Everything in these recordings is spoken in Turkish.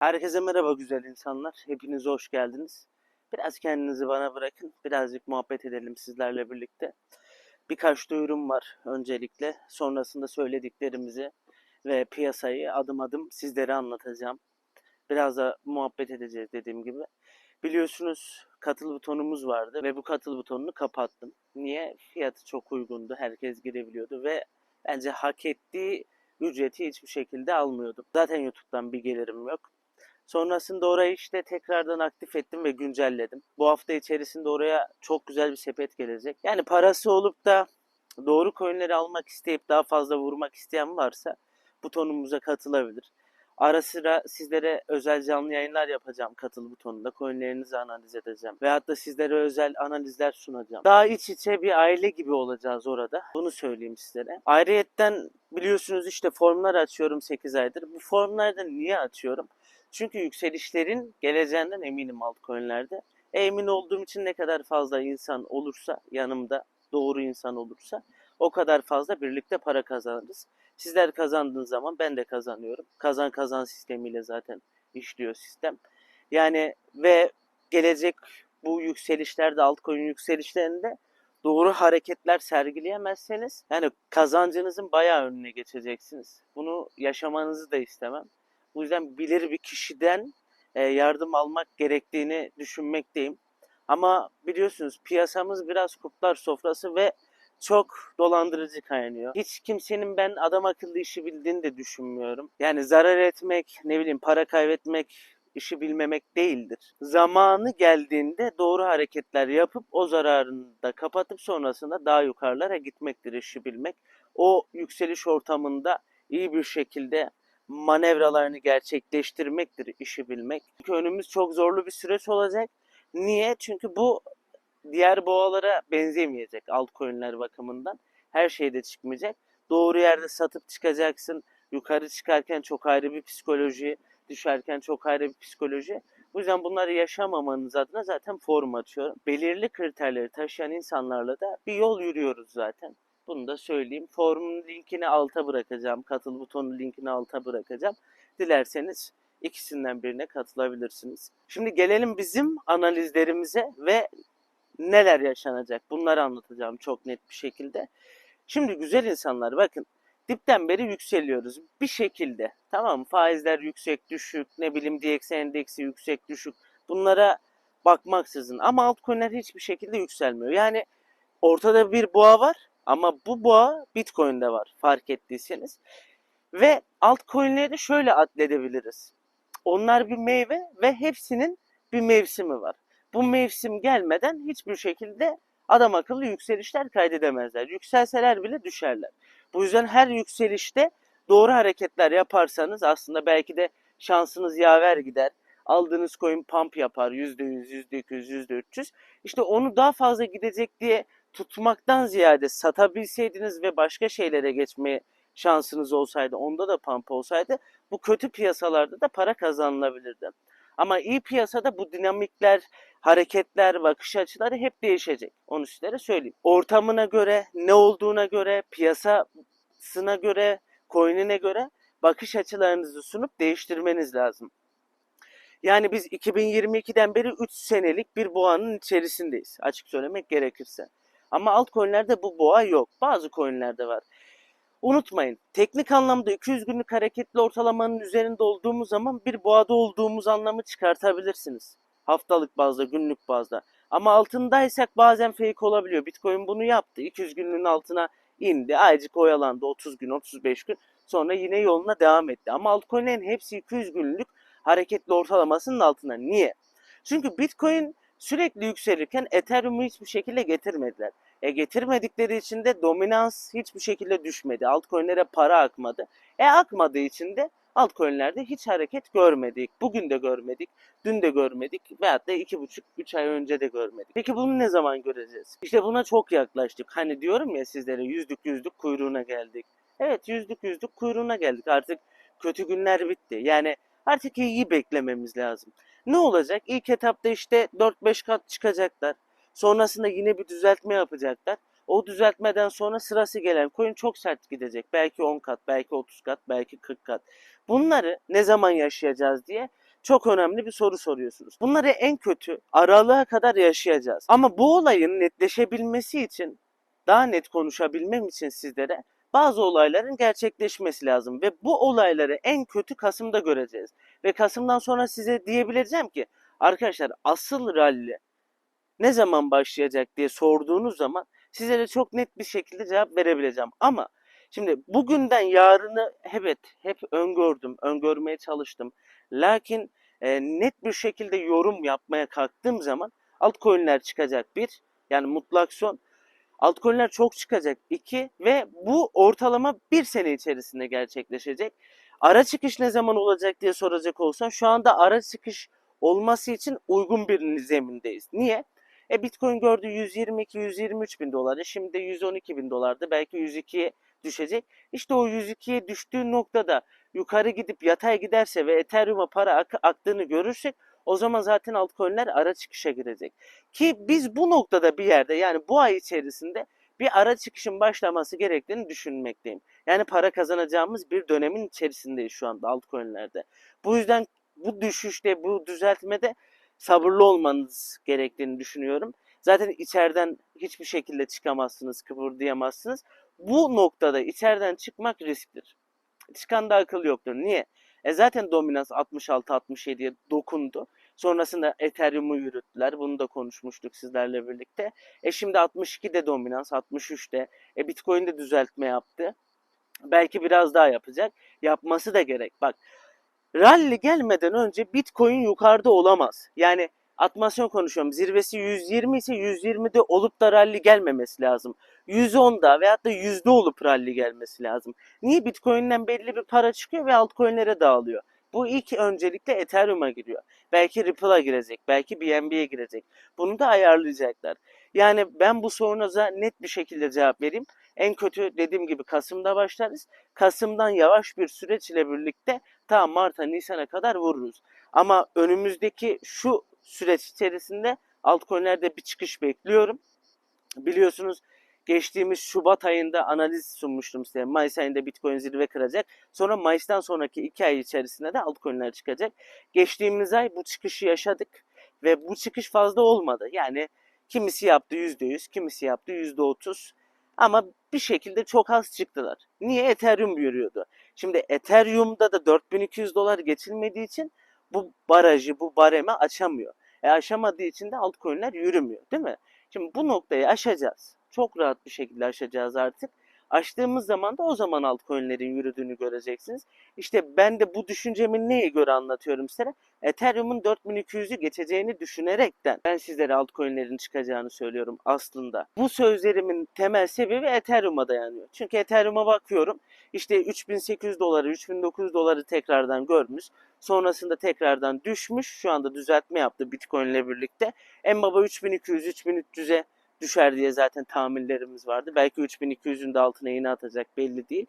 Herkese merhaba güzel insanlar. Hepiniz hoş geldiniz. Biraz kendinizi bana bırakın. Birazcık muhabbet edelim sizlerle birlikte. Birkaç duyurum var öncelikle. Sonrasında söylediklerimizi ve piyasayı adım adım sizlere anlatacağım. Biraz da muhabbet edeceğiz dediğim gibi. Biliyorsunuz katıl butonumuz vardı ve bu katıl butonunu kapattım. Niye? Fiyatı çok uygundu. Herkes girebiliyordu ve bence hak ettiği ücreti hiçbir şekilde almıyordum. Zaten YouTube'dan bir gelirim yok. Sonrasında orayı işte tekrardan aktif ettim ve güncelledim. Bu hafta içerisinde oraya çok güzel bir sepet gelecek. Yani parası olup da doğru coinleri almak isteyip daha fazla vurmak isteyen varsa butonumuza katılabilir. Ara sıra sizlere özel canlı yayınlar yapacağım katıl butonunda. Coinlerinizi analiz edeceğim. Ve hatta sizlere özel analizler sunacağım. Daha iç içe bir aile gibi olacağız orada. Bunu söyleyeyim sizlere. Ayrıyetten biliyorsunuz işte formlar açıyorum 8 aydır. Bu formlarda niye açıyorum? Çünkü yükselişlerin geleceğinden eminim altcoin'lerde. E, emin olduğum için ne kadar fazla insan olursa yanımda doğru insan olursa o kadar fazla birlikte para kazanırız. Sizler kazandığınız zaman ben de kazanıyorum. Kazan kazan sistemiyle zaten işliyor sistem. Yani ve gelecek bu yükselişlerde altcoin yükselişlerinde doğru hareketler sergileyemezseniz yani kazancınızın bayağı önüne geçeceksiniz. Bunu yaşamanızı da istemem. Bu yüzden bilir bir kişiden e, yardım almak gerektiğini düşünmekteyim. Ama biliyorsunuz piyasamız biraz kurtlar sofrası ve çok dolandırıcı kaynıyor. Hiç kimsenin ben adam akıllı işi bildiğini de düşünmüyorum. Yani zarar etmek, ne bileyim para kaybetmek, işi bilmemek değildir. Zamanı geldiğinde doğru hareketler yapıp o zararını da kapatıp sonrasında daha yukarılara gitmektir işi bilmek. O yükseliş ortamında iyi bir şekilde manevralarını gerçekleştirmektir işi bilmek. Çünkü önümüz çok zorlu bir süreç olacak. Niye? Çünkü bu diğer boğalara benzemeyecek altcoin'ler bakımından. Her şeyde çıkmayacak. Doğru yerde satıp çıkacaksın. Yukarı çıkarken çok ayrı bir psikoloji, düşerken çok ayrı bir psikoloji. Bu yüzden bunları yaşamamanız adına zaten forum açıyorum. Belirli kriterleri taşıyan insanlarla da bir yol yürüyoruz zaten. Bunu da söyleyeyim. Forumun linkini alta bırakacağım. Katıl butonu linkini alta bırakacağım. Dilerseniz ikisinden birine katılabilirsiniz. Şimdi gelelim bizim analizlerimize ve neler yaşanacak. Bunları anlatacağım çok net bir şekilde. Şimdi güzel insanlar bakın dipten beri yükseliyoruz bir şekilde. Tamam? Faizler yüksek düşük ne bileyim DX endeksi yüksek düşük. Bunlara bakmaksızın ama altcoin'ler hiçbir şekilde yükselmiyor. Yani ortada bir boğa var ama bu boğa Bitcoin'de var fark ettiyseniz. Ve altcoin'leri şöyle adledebiliriz. Onlar bir meyve ve hepsinin bir mevsimi var. Bu mevsim gelmeden hiçbir şekilde adam akıllı yükselişler kaydedemezler. Yükselseler bile düşerler. Bu yüzden her yükselişte doğru hareketler yaparsanız aslında belki de şansınız yaver gider. Aldığınız coin pump yapar %100, %200, %300. İşte onu daha fazla gidecek diye tutmaktan ziyade satabilseydiniz ve başka şeylere geçmeye şansınız olsaydı, onda da pump olsaydı bu kötü piyasalarda da para kazanılabilirdi. Ama iyi piyasada bu dinamikler, hareketler, bakış açıları hep değişecek. Onu sizlere söyleyeyim. Ortamına göre, ne olduğuna göre, piyasasına göre, coin'ine göre bakış açılarınızı sunup değiştirmeniz lazım. Yani biz 2022'den beri 3 senelik bir boğanın içerisindeyiz. Açık söylemek gerekirse. Ama altcoin'lerde bu boğa yok. Bazı coin'lerde var. Unutmayın, teknik anlamda 200 günlük hareketli ortalamanın üzerinde olduğumuz zaman bir boğada olduğumuz anlamı çıkartabilirsiniz. Haftalık bazda, günlük bazda. Ama altındaysak bazen fake olabiliyor. Bitcoin bunu yaptı. 200 günlüğün altına indi. Aycık oyalandı 30 gün, 35 gün. Sonra yine yoluna devam etti. Ama altcoin'lerin hepsi 200 günlük hareketli ortalamasının altında. Niye? Çünkü Bitcoin sürekli yükselirken Ethereum'u hiçbir şekilde getirmediler. E getirmedikleri için de dominans hiçbir şekilde düşmedi. Altcoin'lere para akmadı. E akmadığı için de altcoin'lerde hiç hareket görmedik. Bugün de görmedik, dün de görmedik veyahut da iki buçuk, üç ay önce de görmedik. Peki bunu ne zaman göreceğiz? İşte buna çok yaklaştık. Hani diyorum ya sizlere yüzlük yüzlük kuyruğuna geldik. Evet yüzlük yüzlük kuyruğuna geldik. Artık kötü günler bitti. Yani artık iyi beklememiz lazım. Ne olacak? İlk etapta işte 4-5 kat çıkacaklar. Sonrasında yine bir düzeltme yapacaklar. O düzeltmeden sonra sırası gelen coin çok sert gidecek. Belki 10 kat, belki 30 kat, belki 40 kat. Bunları ne zaman yaşayacağız diye çok önemli bir soru soruyorsunuz. Bunları en kötü aralığa kadar yaşayacağız. Ama bu olayın netleşebilmesi için daha net konuşabilmem için sizlere bazı olayların gerçekleşmesi lazım ve bu olayları en kötü Kasım'da göreceğiz. Ve Kasım'dan sonra size diyebileceğim ki arkadaşlar asıl rally ne zaman başlayacak diye sorduğunuz zaman sizlere çok net bir şekilde cevap verebileceğim. Ama şimdi bugünden yarını evet hep öngördüm, öngörmeye çalıştım. Lakin e, net bir şekilde yorum yapmaya kalktığım zaman altcoin'ler çıkacak bir yani mutlak son. Altcoin'ler çok çıkacak iki ve bu ortalama bir sene içerisinde gerçekleşecek. Ara çıkış ne zaman olacak diye soracak olsan şu anda ara çıkış olması için uygun bir zemindeyiz. Niye? E Bitcoin gördü 122-123 bin doları. Şimdi 112 bin dolardı. Belki 102'ye düşecek. İşte o 102'ye düştüğü noktada yukarı gidip yatay giderse ve Ethereum'a para ak- aktığını görürsek o zaman zaten altcoin'ler ara çıkışa girecek. Ki biz bu noktada bir yerde yani bu ay içerisinde bir ara çıkışın başlaması gerektiğini düşünmekteyim. Yani para kazanacağımız bir dönemin içerisindeyiz şu anda altcoin'lerde. Bu yüzden bu düşüşte, bu düzeltmede sabırlı olmanız gerektiğini düşünüyorum. Zaten içeriden hiçbir şekilde çıkamazsınız, kıpırdayamazsınız. Bu noktada içeriden çıkmak risktir. Çıkan da akıl yoktur. Niye? E zaten dominans 66-67'ye dokundu. Sonrasında Ethereum'u yürüttüler. Bunu da konuşmuştuk sizlerle birlikte. E şimdi 62'de dominans, 63'te. E Bitcoin de düzeltme yaptı. Belki biraz daha yapacak. Yapması da gerek. Bak rally gelmeden önce Bitcoin yukarıda olamaz. Yani atmasyon konuşuyorum. Zirvesi 120 ise 120'de olup da rally gelmemesi lazım. 110'da veyahut da yüzde olup rally gelmesi lazım. Niye Bitcoin'den belli bir para çıkıyor ve altcoin'lere dağılıyor? Bu ilk öncelikle Ethereum'a giriyor. Belki Ripple'a girecek, belki BNB'ye girecek. Bunu da ayarlayacaklar. Yani ben bu sorunuza net bir şekilde cevap vereyim. En kötü dediğim gibi Kasım'da başlarız. Kasım'dan yavaş bir süreç ile birlikte ta Mart'a, Nisan'a kadar vururuz. Ama önümüzdeki şu süreç içerisinde altcoin'lerde bir çıkış bekliyorum. Biliyorsunuz geçtiğimiz Şubat ayında analiz sunmuştum size. Mayıs ayında Bitcoin zirve kıracak. Sonra Mayıs'tan sonraki iki ay içerisinde de altcoin'ler çıkacak. Geçtiğimiz ay bu çıkışı yaşadık ve bu çıkış fazla olmadı. Yani kimisi yaptı %100, kimisi yaptı %30 ama bir şekilde çok az çıktılar. Niye? Ethereum yürüyordu. Şimdi Ethereum'da da 4200 dolar geçilmediği için bu barajı, bu baremi açamıyor. E aşamadığı için de altcoin'ler yürümüyor değil mi? Şimdi bu noktayı aşacağız. Çok rahat bir şekilde aşacağız artık. Aştığımız zaman da o zaman altcoin'lerin yürüdüğünü göreceksiniz. İşte ben de bu düşüncemi neye göre anlatıyorum size? Ethereum'un 4200'ü geçeceğini düşünerekten ben sizlere altcoin'lerin çıkacağını söylüyorum aslında. Bu sözlerimin temel sebebi Ethereum'a dayanıyor. Çünkü Ethereum'a bakıyorum. İşte 3800 doları, 3900 doları tekrardan görmüş. Sonrasında tekrardan düşmüş. Şu anda düzeltme yaptı Bitcoin ile birlikte. En baba 3200, 3300'e düşer diye zaten tahminlerimiz vardı. Belki 3200'ün de altına yine atacak belli değil.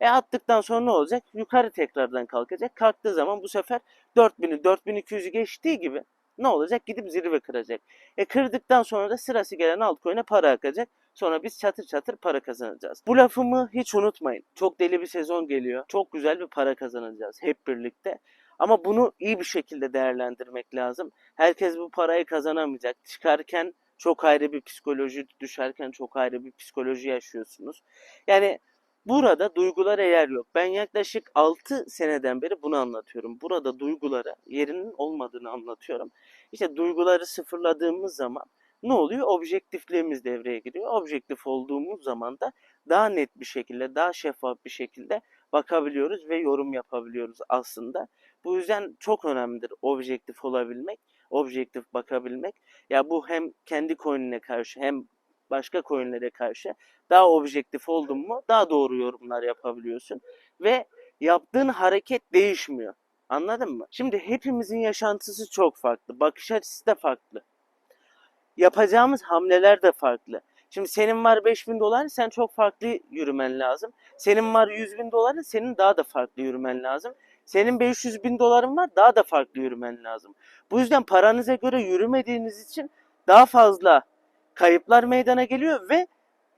E attıktan sonra ne olacak? Yukarı tekrardan kalkacak. Kalktığı zaman bu sefer 4000'i 4200'ü geçtiği gibi ne olacak? Gidip zirve kıracak. E kırdıktan sonra da sırası gelen altcoin'e para akacak. Sonra biz çatır çatır para kazanacağız. Bu lafımı hiç unutmayın. Çok deli bir sezon geliyor. Çok güzel bir para kazanacağız hep birlikte. Ama bunu iyi bir şekilde değerlendirmek lazım. Herkes bu parayı kazanamayacak. Çıkarken çok ayrı bir psikoloji, düşerken çok ayrı bir psikoloji yaşıyorsunuz. Yani burada duygulara yer yok. Ben yaklaşık 6 seneden beri bunu anlatıyorum. Burada duygulara yerinin olmadığını anlatıyorum. İşte duyguları sıfırladığımız zaman ne oluyor? Objektifliğimiz devreye giriyor. Objektif olduğumuz zaman da daha net bir şekilde, daha şeffaf bir şekilde bakabiliyoruz ve yorum yapabiliyoruz aslında. Bu yüzden çok önemlidir objektif olabilmek, objektif bakabilmek. Ya bu hem kendi coin'ine karşı hem başka coin'lere karşı daha objektif oldun mu daha doğru yorumlar yapabiliyorsun ve yaptığın hareket değişmiyor. Anladın mı? Şimdi hepimizin yaşantısı çok farklı. Bakış açısı da farklı. Yapacağımız hamleler de farklı. Şimdi senin var 5000 dolar sen çok farklı yürümen lazım. Senin var 100 bin dolar senin daha da farklı yürümen lazım. Senin 500 bin doların var daha da farklı yürümen lazım. Bu yüzden paranıza göre yürümediğiniz için daha fazla kayıplar meydana geliyor ve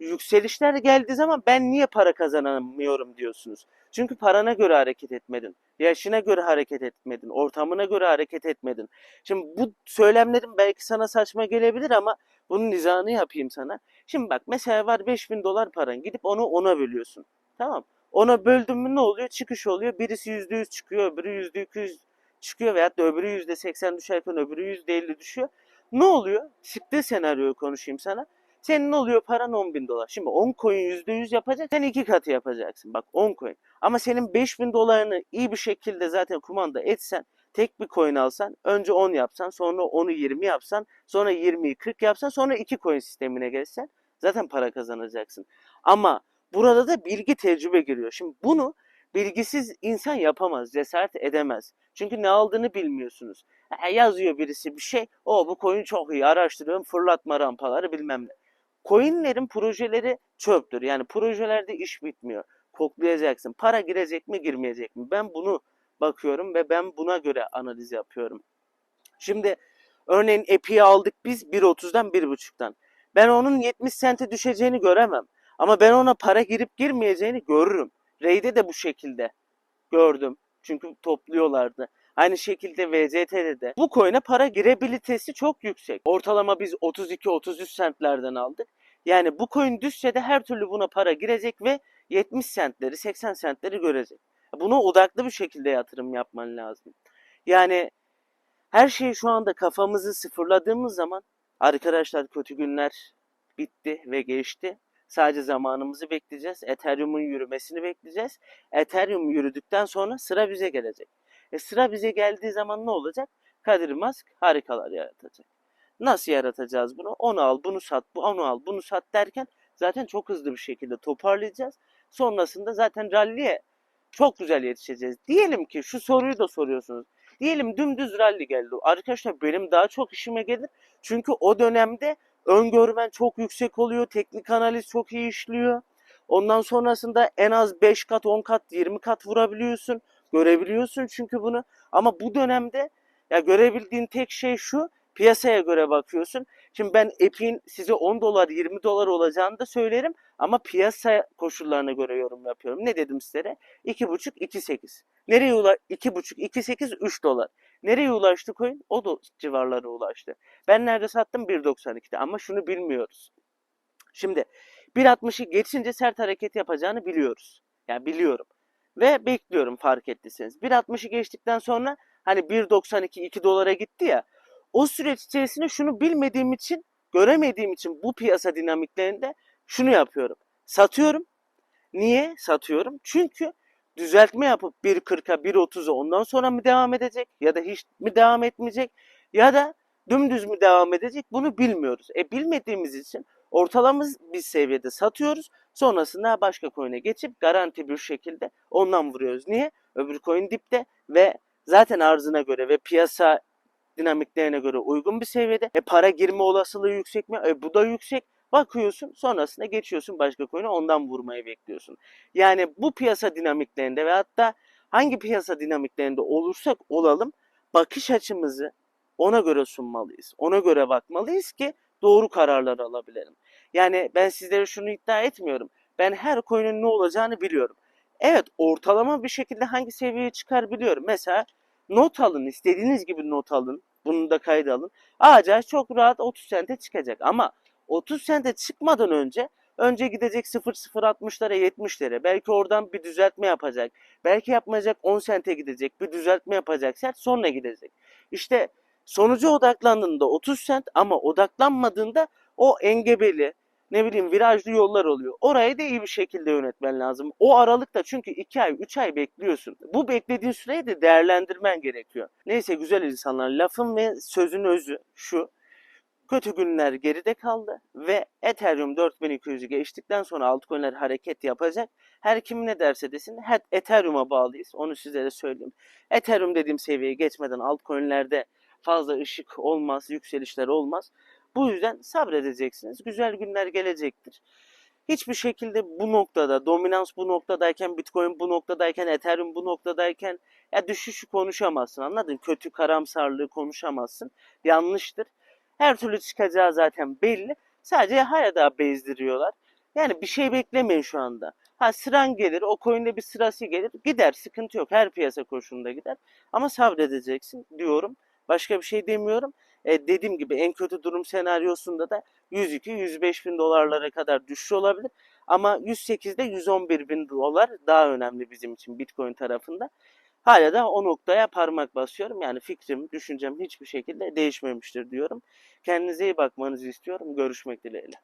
yükselişler geldiği zaman ben niye para kazanamıyorum diyorsunuz. Çünkü parana göre hareket etmedin. Yaşına göre hareket etmedin. Ortamına göre hareket etmedin. Şimdi bu söylemlerim belki sana saçma gelebilir ama bunun izahını yapayım sana. Şimdi bak mesela var 5000 dolar paran. Gidip onu ona bölüyorsun. Tamam. Ona böldün mü ne oluyor? Çıkış oluyor. Birisi %100 çıkıyor. Öbürü %200 çıkıyor. Veyahut da öbürü %80 düşerken öbürü %50 düşüyor. Ne oluyor? Çıktığı senaryoyu konuşayım sana. Senin ne oluyor paran 10 bin dolar. Şimdi 10 coin %100 yapacak. Sen iki katı yapacaksın. Bak 10 coin. Ama senin 5000 dolarını iyi bir şekilde zaten kumanda etsen tek bir coin alsan önce 10 yapsan sonra 10'u 20 yapsan sonra 20'yi 40 yapsan sonra 2 coin sistemine geçsen zaten para kazanacaksın. Ama burada da bilgi tecrübe giriyor. Şimdi bunu bilgisiz insan yapamaz, cesaret edemez. Çünkü ne aldığını bilmiyorsunuz. Ha, yazıyor birisi bir şey. O bu coin çok iyi araştırıyorum fırlatma rampaları bilmem ne. Coinlerin projeleri çöptür. Yani projelerde iş bitmiyor. Koklayacaksın. Para girecek mi girmeyecek mi? Ben bunu bakıyorum ve ben buna göre analiz yapıyorum. Şimdi örneğin Epi'yi aldık biz 1.30'dan 1.5'tan. Ben onun 70 sente düşeceğini göremem. Ama ben ona para girip girmeyeceğini görürüm. Ray'de de bu şekilde gördüm. Çünkü topluyorlardı. Aynı şekilde VCT'de de. Bu coin'e para girebilitesi çok yüksek. Ortalama biz 32-33 centlerden aldık. Yani bu coin düşse de her türlü buna para girecek ve 70 centleri 80 centleri görecek. Buna odaklı bir şekilde yatırım yapman lazım. Yani her şeyi şu anda kafamızı sıfırladığımız zaman arkadaşlar kötü günler bitti ve geçti. Sadece zamanımızı bekleyeceğiz. Ethereum'un yürümesini bekleyeceğiz. Ethereum yürüdükten sonra sıra bize gelecek. E sıra bize geldiği zaman ne olacak? Kadir Musk harikalar yaratacak. Nasıl yaratacağız bunu? Onu al, bunu sat, bu onu al, bunu sat derken zaten çok hızlı bir şekilde toparlayacağız. Sonrasında zaten rally'e çok güzel yetişeceğiz. Diyelim ki şu soruyu da soruyorsunuz. Diyelim dümdüz rally geldi. Arkadaşlar benim daha çok işime gelir. Çünkü o dönemde öngörmen çok yüksek oluyor. Teknik analiz çok iyi işliyor. Ondan sonrasında en az 5 kat, 10 kat, 20 kat vurabiliyorsun. Görebiliyorsun çünkü bunu. Ama bu dönemde ya görebildiğin tek şey şu. Piyasaya göre bakıyorsun. Şimdi ben Epic'in size 10 dolar 20 dolar olacağını da söylerim. Ama piyasa koşullarına göre yorum yapıyorum. Ne dedim sizlere? 2,5 2,8. Nereye ula 2,5 2,8 3 dolar. Nereye ulaştı coin? O da civarlara ulaştı. Ben nerede sattım? 1.92'de ama şunu bilmiyoruz. Şimdi 1.60'ı geçince sert hareket yapacağını biliyoruz. Yani biliyorum. Ve bekliyorum fark ettiyseniz. 1.60'ı geçtikten sonra hani 1.92 2 dolara gitti ya. O süreç içerisinde şunu bilmediğim için, göremediğim için bu piyasa dinamiklerinde şunu yapıyorum. Satıyorum. Niye satıyorum? Çünkü düzeltme yapıp 1.40'a 1.30'a ondan sonra mı devam edecek ya da hiç mi devam etmeyecek ya da dümdüz mü devam edecek bunu bilmiyoruz. E bilmediğimiz için ortalama bir seviyede satıyoruz. Sonrasında başka coin'e geçip garanti bir şekilde ondan vuruyoruz. Niye? Öbür coin dipte ve zaten arzına göre ve piyasa dinamiklerine göre uygun bir seviyede. E para girme olasılığı yüksek mi? E bu da yüksek. Bakıyorsun sonrasında geçiyorsun başka coin'e ondan vurmayı bekliyorsun. Yani bu piyasa dinamiklerinde ve hatta hangi piyasa dinamiklerinde olursak olalım bakış açımızı ona göre sunmalıyız. Ona göre bakmalıyız ki doğru kararlar alabilelim. Yani ben sizlere şunu iddia etmiyorum. Ben her coin'in ne olacağını biliyorum. Evet ortalama bir şekilde hangi seviyeye çıkar biliyorum. Mesela not alın istediğiniz gibi not alın. Bunu da kayda alın. Ağaca çok rahat 30 sente çıkacak ama 30 sente çıkmadan önce önce gidecek 0.060'lara 70'lere. Belki oradan bir düzeltme yapacak. Belki yapmayacak 10 sente gidecek. Bir düzeltme yapacak sert sonra gidecek. İşte sonuca odaklandığında 30 sent ama odaklanmadığında o engebeli ne bileyim virajlı yollar oluyor. Orayı da iyi bir şekilde yönetmen lazım. O aralıkta çünkü 2 ay 3 ay bekliyorsun. Bu beklediğin süreyi de değerlendirmen gerekiyor. Neyse güzel insanlar lafın ve sözün özü şu. Kötü günler geride kaldı ve Ethereum 4200'ü geçtikten sonra altcoin'ler hareket yapacak. Her kim ne derse desin Ethereum'a bağlıyız. Onu sizlere söyleyeyim. Ethereum dediğim seviyeye geçmeden altcoin'lerde fazla ışık olmaz, yükselişler olmaz. Bu yüzden sabredeceksiniz. Güzel günler gelecektir. Hiçbir şekilde bu noktada, dominans bu noktadayken, Bitcoin bu noktadayken, Ethereum bu noktadayken ya düşüşü konuşamazsın anladın? Kötü karamsarlığı konuşamazsın. Yanlıştır. Her türlü çıkacağı zaten belli. Sadece hala daha bezdiriyorlar. Yani bir şey beklemeyin şu anda. Ha sıran gelir, o coin'de bir sırası gelir, gider, sıkıntı yok. Her piyasa koşulunda gider. Ama sabredeceksin diyorum. Başka bir şey demiyorum. E, dediğim gibi en kötü durum senaryosunda da 102-105 bin dolarlara kadar düşüş olabilir. Ama 108'de 111 bin dolar daha önemli bizim için Bitcoin tarafında. Hala da o noktaya parmak basıyorum. Yani fikrim, düşüncem hiçbir şekilde değişmemiştir diyorum. Kendinize iyi bakmanızı istiyorum. Görüşmek dileğiyle.